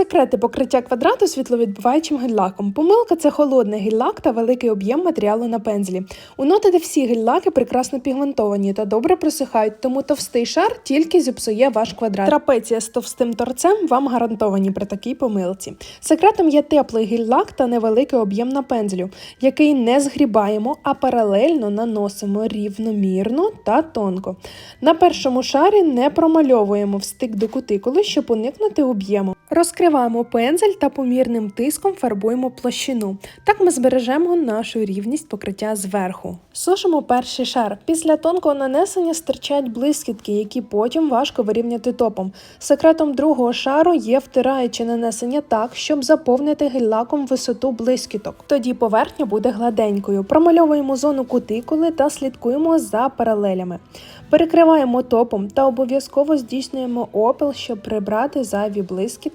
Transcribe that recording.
Секрети покриття квадрату світловідбиваючим гель-лаком. Помилка це холодний гель-лак та великий об'єм матеріалу на пензлі. У де всі гель-лаки прекрасно пігментовані та добре просихають, тому товстий шар тільки зіпсує ваш квадрат. Трапеція з товстим торцем вам гарантовані при такій помилці. Секретом є теплий гель-лак та невеликий об'єм на пензлю, який не згрібаємо, а паралельно наносимо рівномірно та тонко. На першому шарі не промальовуємо встик до кутикули, щоб уникнути об'єму. Розкриваємо пензель та помірним тиском фарбуємо площину. Так ми збережемо нашу рівність покриття зверху. Сушимо перший шар. Після тонкого нанесення стирчать блискітки, які потім важко вирівняти топом. Секретом другого шару є втираюче нанесення так, щоб заповнити гель-лаком висоту блискіток. Тоді поверхня буде гладенькою. Промальовуємо зону кутикули та слідкуємо за паралелями. Перекриваємо топом та обов'язково здійснюємо опил, щоб прибрати зайві блискітки